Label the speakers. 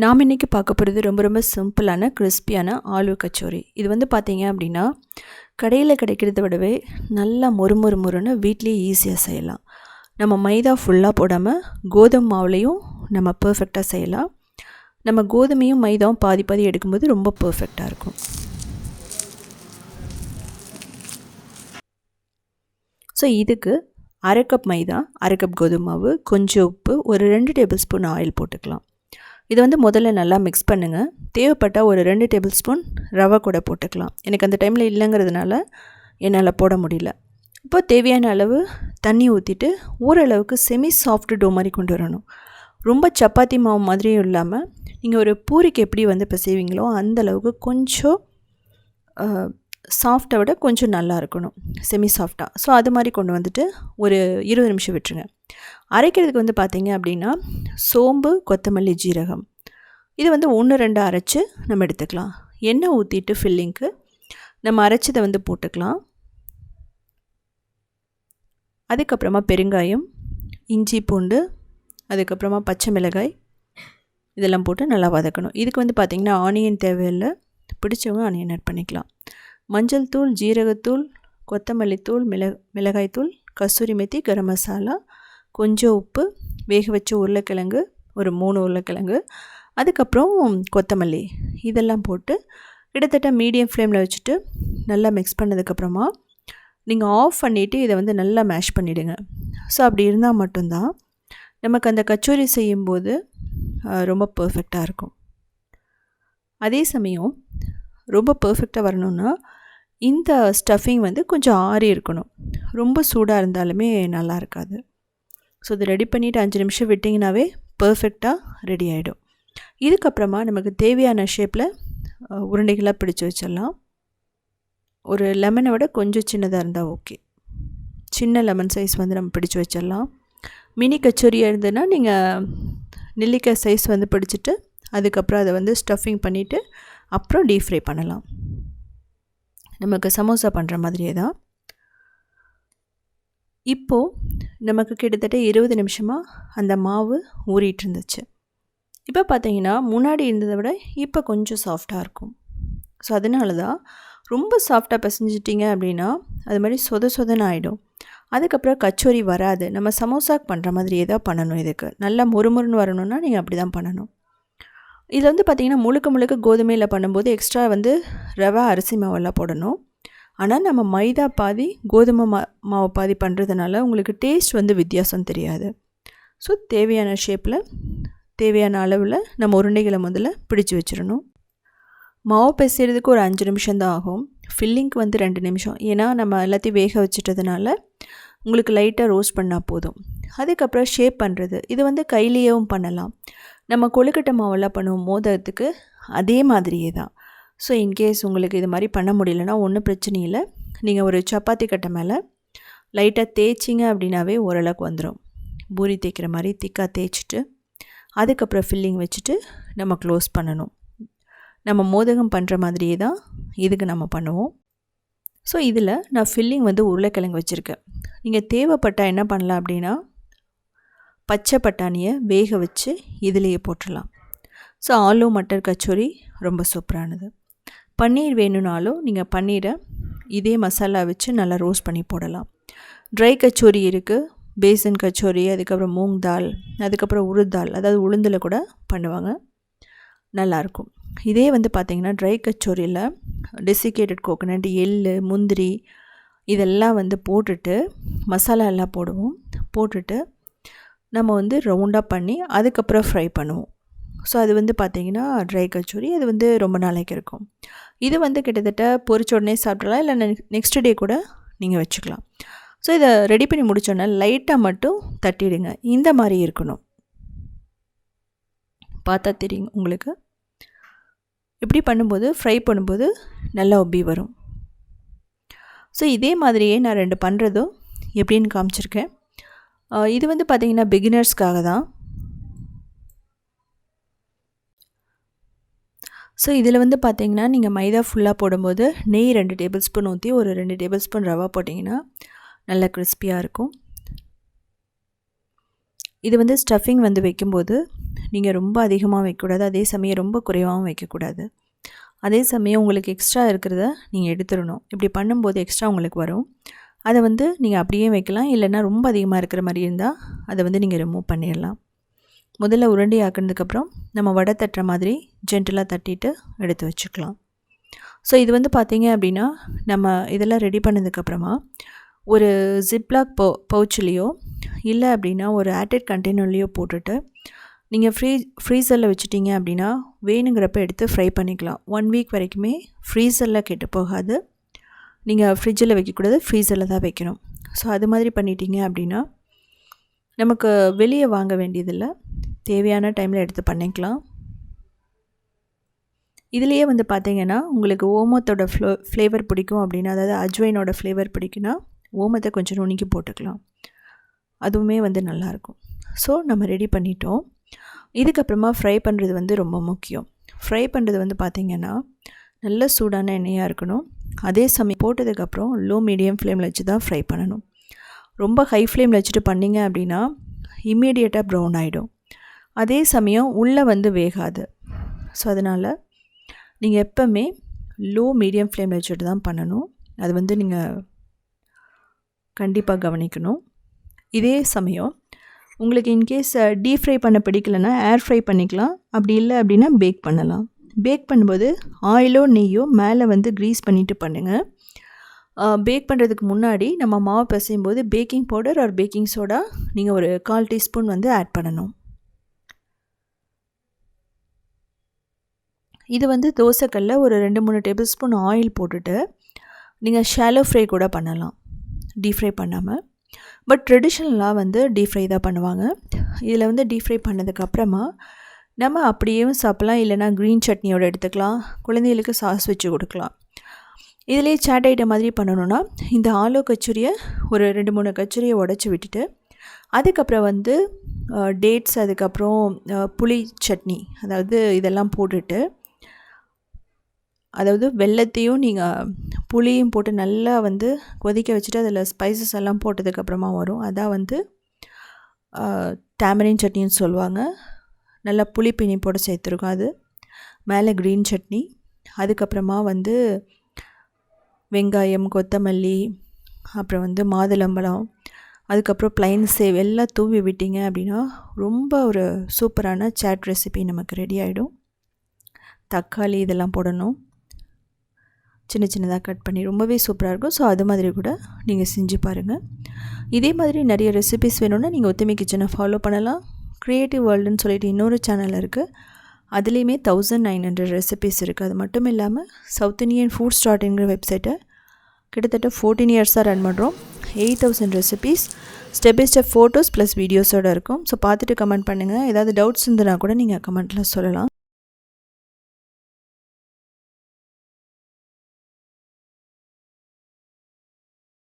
Speaker 1: நாம் இன்றைக்கி பார்க்க போகிறது ரொம்ப ரொம்ப சிம்பிளான கிறிஸ்பியான ஆலு கச்சோரி. இது வந்து பார்த்திங்க அப்படின்னா கடையில் கிடைக்கிறத விடவே நல்லா மொறு மொறு மொறுன்னு வீட்லேயே ஈஸியாக செய்யலாம். நம்ம மைதா ஃபுல்லாக போடாமல் கோதுமை மாவுலேயும் நம்ம பர்ஃபெக்டாக செய்யலாம். நம்ம கோதுமையும் மைதாவும் பாதி பாதி எடுக்கும்போது ரொம்ப பர்ஃபெக்டாக இருக்கும். ஸோ இதுக்கு அரை கப் மைதா அரை கப் கோதுமை மாவு கொஞ்சம் உப்பு ஒரு ரெண்டு டேபிள் ஸ்பூன் ஆயில் போட்டுக்கலாம். இதை வந்து முதல்ல நல்லா மிக்ஸ் பண்ணுங்கள் தேவைப்பட்டால் ஒரு ரெண்டு டேபிள் ஸ்பூன் ரவை கூட போட்டுக்கலாம். எனக்கு அந்த டைமில் இல்லைங்கிறதுனால என்னால் போட முடியல. இப்போ தேவையான அளவு தண்ணி ஊற்றிட்டு ஓரளவுக்கு செமி சாஃப்ட் டோ மாதிரி கொண்டு வரணும். ரொம்ப சப்பாத்தி மாவு மாதிரியும் இல்லாமல் நீங்கள் ஒரு பூரிக்கு எப்படி வந்து இப்போ செய்வீங்களோ அந்தளவுக்கு கொஞ்சம் சாஃப்டை விட கொஞ்சம் நல்லா இருக்கணும். செமி சாஃப்டாக ஸோ அது மாதிரி கொண்டு வந்துட்டு ஒரு இருபது நிமிஷம் விட்டுருங்க. அரைக்கிறதுக்கு வந்து பார்த்திங்க அப்படின்னா சோம்பு கொத்தமல்லி ஜீரகம். இது வந்து ஒன்று ரெண்டு அரைச்சி நம்ம எடுத்துக்கலாம். எண்ணெய் ஊற்றிட்டு ஃபில்லிங்க்கு நம்ம அரைச்சதை வந்து போட்டுக்கலாம். அதுக்கப்புறமா பெருங்காயம் இஞ்சி பூண்டு அதுக்கப்புறமா பச்சை மிளகாய் இதெல்லாம் போட்டு நல்லா வதக்கணும். இதுக்கு வந்து பார்த்திங்கன்னா ஆனியன் தேவையில்லை. பிடிச்சவங்க ஆனியன் ஆட் பண்ணிக்கலாம். மஞ்சள் தூள் ஜீரகத்தூள் கொத்தமல்லி தூள் மிள மிளகாய்த்தூள் கஸ்தூரி மெத்தி கரம் மசாலா கொஞ்சம் உப்பு வேக வச்ச உருளைக்கிழங்கு ஒரு மூணு உருளைக்கிழங்கு அதுக்கப்புறம் கொத்தமல்லி. இதெல்லாம் போட்டு கிட்டத்தட்ட மீடியம் ஃப்ளேமில் வச்சுட்டு நல்லா மிக்ஸ் பண்ணதுக்கப்புறமா நீங்கள் ஆஃப் பண்ணிவிட்டு இதை வந்து நல்லா மேஷ் பண்ணிவிடுங்க ஸோ அப்படி இருந்தால் மட்டும்தான் நமக்கு அந்த கச்சோரி செய்யும்போது ரொம்ப பர்ஃபெக்டாக இருக்கும். அதே சமயம் ரொம்ப பர்ஃபெக்டாக வரணுன்னா இந்த ஸ்டஃபிங் வந்து கொஞ்சம் ஆறி இருக்கணும். ரொம்ப சூடாக இருந்தாலுமே நல்லா இருக்காது. ஸோ இதை ரெடி பண்ணிவிட்டு அஞ்சு நிமிஷம் விட்டிங்கனாவே பர்ஃபெக்டாக ரெடி ஆகிடும் இதுக்கப்புறமா நமக்கு தேவையான ஷேப்பில் உருண்டைகளாக பிடிச்சி வச்சிடலாம். ஒரு லெமனை விட கொஞ்சம் சின்னதாக இருந்தால் ஓகே சின்ன லெமன் சைஸ் வந்து நம்ம பிடிச்சி வச்சிடலாம். மினி கச்சோரியாக இருந்ததுன்னா நீங்கள் நெல்லிக்காய் சைஸ் வந்து பிடிச்சிட்டு அதுக்கப்புறம் அதை வந்து ஸ்டஃபிங் பண்ணிவிட்டு அப்புறம் டீப் ஃப்ரை பண்ணலாம். நமக்கு சமோசா பண்ணுற மாதிரியே தான். இப்போது நமக்கு கிட்டத்தட்ட இருபது நிமிஷமாக அந்த மாவு ஊறிட்டு இருந்துச்சு இப்போ பார்த்தீங்கன்னா முன்னாடி இருந்ததை விட இப்போ கொஞ்சம் சாஃப்டாக இருக்கும். ஸோ அதனால தான் ரொம்ப சாஃப்டாக பிசைஞ்சிட்டிங்க அப்படின்னா அது மாதிரி சொத சொதன்னு ஆகிடும் அதுக்கப்புறம் கச்சோரி வராது. நம்ம சமோசாக்கு பண்ணுற மாதிரியே தான் பண்ணணும் இதுக்கு. நல்லா முறுமுறுன்னு வரணும்னா நீங்கள் அப்படி தான் பண்ணணும். இதில் வந்து பார்த்திங்கன்னா முழுக்க முழுக்க கோதுமையில் பண்ணும்போது எக்ஸ்ட்ரா வந்து ரவை அரிசி மாவெல்லாம் போடணும். ஆனால் நம்ம மைதா பாதி கோதுமை மா மாவு பாதி பண்ணுறதுனால உங்களுக்கு டேஸ்ட் வந்து வித்தியாசம் தெரியாது. ஸோ தேவையான ஷேப்பில் தேவையான அளவில் நம்ம உருண்டைகளை முதல்ல பிடிச்சி வச்சிடணும். மாவு பிசைகிறதுக்கு ஒரு அஞ்சு நிமிஷம் தான் ஆகும். ஃபில்லிங்க்கு வந்து ரெண்டு நிமிஷம். ஏன்னா நம்ம எல்லாத்தையும் வேக வச்சுட்டதுனால உங்களுக்கு லைட்டாக ரோஸ்ட் பண்ணால் போதும். அதுக்கப்புறம் ஷேப் பண்ணுறது இது வந்து கையிலேயும் பண்ணலாம். நம்ம கொழுக்கட்டை மாவெல்லாம் பண்ணுவோம். மோதிரத்துக்கு அதே மாதிரியே தான். ஸோ இன்கேஸ் உங்களுக்கு இது மாதிரி பண்ண முடியலன்னா ஒன்றும் பிரச்சனை இல்லை. நீங்கள் ஒரு சப்பாத்தி கட்டை மேலே லைட்டாக தேய்ச்சிங்க அப்படின்னாவே ஓரளவுக்கு வந்துடும் பூரி தேய்க்கிற மாதிரி திக்காக தேய்ச்சிட்டு அதுக்கப்புறம் ஃபில்லிங் வச்சுட்டு நம்ம க்ளோஸ் பண்ணணும். நம்ம மோதகம் பண்ணுற மாதிரியே தான் இதுக்கு நம்ம பண்ணுவோம். ஸோ இதில் நான் ஃபில்லிங் வந்து உருளைக்கிழங்கு வச்சுருக்கேன். நீங்கள் தேவைப்பட்டால் என்ன பண்ணலாம் அப்படின்னா பச்சை பட்டாணியை வேக வச்சு இதிலேயே போட்டுடலாம். ஸோ ஆலு மட்டர் கச்சோரி ரொம்ப சூப்பரானது. பன்னீர் வேணும்னாலும் நீங்கள் பன்னீரை இதே மசாலா வச்சு நல்லா ரோஸ்ட் பண்ணி போடலாம். ட்ரை கச்சோரி இருக்குது பேசன் கச்சோரி அதுக்கப்புறம் மூங் தால் அதுக்கப்புறம் உருதால் அதாவது உளுந்தில் கூட பண்ணுவாங்க. நல்லாயிருக்கும் இதே வந்து பார்த்திங்கன்னா ட்ரை கச்சோரியில் டெசிகேட்டட் கோகோனட் எள் முந்திரி இதெல்லாம் வந்து போட்டுட்டு மசாலா எல்லாம் போடுவோம். போட்டுட்டு நம்ம வந்து ரவுண்டாக பண்ணி அதுக்கப்புறம் ஃப்ரை பண்ணுவோம். ஸோ அது வந்து பார்த்திங்கன்னா ட்ரை கச்சோரி. அது வந்து ரொம்ப நாளைக்கு இருக்கும். இது வந்து கிட்டத்தட்ட பொறிச்ச உடனே சாப்பிட்றலாம் இல்லை நெக்ஸ்ட் டே கூட நீங்கள் வச்சுக்கலாம். ஸோ இதை ரெடி பண்ணி முடிச்சோன்னே லைட்டாக மட்டும் தட்டிடுங்க. இந்த மாதிரி இருக்கணும். பார்த்தா தெரியுங்க உங்களுக்கு. இப்படி பண்ணும்போது ஃப்ரை பண்ணும்போது நல்லா ஒப்பி வரும். ஸோ இதே மாதிரியே நான் ரெண்டு பண்ணுறதும் எப்படின்னு காமிச்சிருக்கேன். இது வந்து பார்த்திங்கன்னா பிகினர்ஸ்க்காக தான். ஸோ இதில் வந்து பார்த்திங்கன்னா நீங்கள் மைதா ஃபுல்லாக போடும்போது நெய் ரெண்டு டேபிள் ஸ்பூன் ஊற்றி ஒரு ரெண்டு டேபிள் ஸ்பூன் ரவா போட்டிங்கன்னா நல்லா கிறிஸ்பியாக இருக்கும். இது வந்து ஸ்டஃபிங் வந்து வைக்கும்போது நீங்கள் ரொம்ப அதிகமாக வைக்கக்கூடாது. அதே சமயம் ரொம்ப குறைவாகவும் வைக்கக்கூடாது. அதே சமயம் உங்களுக்கு எக்ஸ்ட்ரா இருக்கிறத நீங்கள் எடுத்துடணும். இப்படி பண்ணும்போது எக்ஸ்ட்ரா உங்களுக்கு வரும். அதை வந்து நீங்கள் அப்படியே வைக்கலாம். இல்லைன்னா ரொம்ப அதிகமாக இருக்கிற மாதிரி இருந்தால் அதை வந்து நீங்கள் ரிமூவ் பண்ணிடலாம். முதல்ல உருண்டை ஆக்கினதுக்கப்புறம் நம்ம வடை தட்டுற மாதிரி ஜென்டலாக தட்டிட்டு எடுத்து வச்சுக்கலாம். ஸோ இது வந்து பார்த்திங்க அப்படின்னா நம்ம இதெல்லாம் ரெடி பண்ணதுக்கப்புறமா ஒரு ஜிப்லாக் பவு பவுச்சிலேயோ இல்லை அப்படின்னா ஒரு ஆட்டட் கண்டெய்னர்லேயோ போட்டுட்டு நீங்கள் ஃப்ரீ ஃப்ரீசரில் வச்சுட்டிங்க அப்படின்னா வேணுங்கிறப்ப எடுத்து ஃப்ரை பண்ணிக்கலாம். ஒன் வீக் வரைக்குமே ஃப்ரீசரில் கெட்டு போகாது. நீங்கள் ஃப்ரிட்ஜில் வைக்கக்கூடாது ஃப்ரீசரில் தான் வைக்கணும். ஸோ அது மாதிரி பண்ணிட்டீங்க அப்படின்னா நமக்கு வெளியே வாங்க வேண்டியதில்லை. தேவையான டைமில் எடுத்து பண்ணிக்கலாம். இதுலேயே வந்து பார்த்திங்கன்னா உங்களுக்கு ஓமத்தோட ஃப்ளோ ஃப்ளேவர் பிடிக்கும் அப்படின்னா அதாவது அஜ்வைனோட ஃப்ளேவர் பிடிக்குன்னா ஓமத்தை கொஞ்சம் நுணுக்கி போட்டுக்கலாம். அதுவுமே வந்து நல்லாயிருக்கும். ஸோ நம்ம ரெடி பண்ணிட்டோம். இதுக்கப்புறமா ஃப்ரை பண்ணுறது வந்து ரொம்ப முக்கியம். ஃப்ரை பண்ணுறது வந்து பார்த்திங்கன்னா நல்ல சூடான எண்ணெயாக இருக்கணும். அதே சமயம் போட்டதுக்கப்புறம் லோ மீடியம் ஃப்ளேமில் வச்சு தான் ஃப்ரை பண்ணணும். ரொம்ப ஹை ஃப்ளேமில் வச்சுட்டு பண்ணிங்க அப்படின்னா இம்மீடியட்டாக ப்ரௌன் ஆகிடும் அதே சமயம் உள்ளே வந்து வேகாது. ஸோ அதனால் நீங்கள் எப்போவுமே லோ மீடியம் ஃப்ளேமில் வச்சுட்டு தான் பண்ணணும். அது வந்து நீங்கள் கண்டிப்பாக கவனிக்கணும். இதே சமயம் உங்களுக்கு இன்கேஸ் டீப் ஃப்ரை பண்ண பிடிக்கலன்னா ஏர் ஃப்ரை பண்ணிக்கலாம். அப்படி இல்லை அப்படின்னா பேக் பண்ணலாம். பேக் பண்ணும்போது ஆயிலோ நெய்யோ மேலே வந்து க்ரீஸ் பண்ணிவிட்டு பண்ணுங்கள் பேக் பண்ணுறதுக்கு முன்னாடி நம்ம மாவு பிசையும் போது பேக்கிங் பவுடர் ஒரு பேக்கிங் சோடா நீங்கள் ஒரு கால் டீஸ்பூன் வந்து ஆட் பண்ணணும். இது வந்து தோசைக்கல்ல ஒரு ரெண்டு மூணு டேபிள் ஸ்பூன் ஆயில் போட்டுட்டு நீங்கள் ஷாலோ ஃப்ரை கூட பண்ணலாம். டீப் ஃப்ரை பண்ணாமல் பட் ட்ரெடிஷ்னலாக வந்து டீப் ஃப்ரை தான் பண்ணுவாங்க. இதில் வந்து டீப் ஃப்ரை பண்ணதுக்கப்புறமா நம்ம அப்படியேவும் சாப்பிட்லாம். இல்லைனா க்ரீன் சட்னியோடு எடுத்துக்கலாம். குழந்தைகளுக்கு சாஸ் வச்சு கொடுக்கலாம். இதிலே சாட் ஐட்டம் மாதிரி பண்ணணுன்னா இந்த ஆலோ கச்சூரியை ஒரு ரெண்டு மூணு கச்சூரியை உடச்சி விட்டுட்டு அதுக்கப்புறம் வந்து டேட்ஸ் அதுக்கப்புறம் புளி சட்னி அதாவது இதெல்லாம் போட்டுட்டு அதாவது வெள்ளத்தையும் நீங்கள் புளியும் போட்டு நல்லா வந்து கொதிக்க வச்சுட்டு அதில் ஸ்பைசஸ் எல்லாம் போட்டதுக்கப்புறமா வரும். அதான் வந்து டேமரின் சட்னின்னு சொல்லுவாங்க. நல்லா புளிப்பினி போட்டு சேர்த்துருக்கோம் அது. மேலே க்ரீன் சட்னி. அதுக்கப்புறமா வந்து வெங்காயம் கொத்தமல்லி அப்புறம் வந்து மாதுளம்பழம். அதுக்கப்புறம் ப்ளைன் சேவ் எல்லாம் தூவி விட்டீங்க அப்படின்னா ரொம்ப ஒரு சூப்பரான சேட் ரெசிபி நமக்கு ரெடி ஆகிடும் தக்காளி இதெல்லாம் போடணும். சின்ன சின்னதாக கட் பண்ணி ரொம்பவே சூப்பராக இருக்கும். ஸோ அது மாதிரி கூட நீங்கள் செஞ்சு பாருங்கள் இதே மாதிரி நிறைய ரெசிபிஸ் வேணும்னா நீங்கள் ஒத்துமை கிச்சனை ஃபாலோ பண்ணலாம். க்ரியேட்டிவ் வேர்ல்டுன்னு சொல்லிட்டு இன்னொரு சேனல் இருக்குது அதுலேயுமே தௌசண்ட் நைன் ஹண்ட்ரட் ரெசிபிஸ் இருக்குது அது மட்டும் இல்லாமல் சவுத் இண்டியன் ஃபுட் ஸ்டார்ட்ங்கிற வெப்சைட்டை கிட்டத்தட்ட ஃபோர்டீன் இயர்ஸாக ரன் பண்ணுறோம் eight thousand recipes step by step photos plus வீடியோஸோடு இருக்கும். ஸோ பார்த்துட்டு கமெண்ட் பண்ணுங்கள் ஏதாவது டவுட்ஸ் இருந்ததுனா கூட நீங்கள் கமெண்ட்டில் சொல்லலாம்.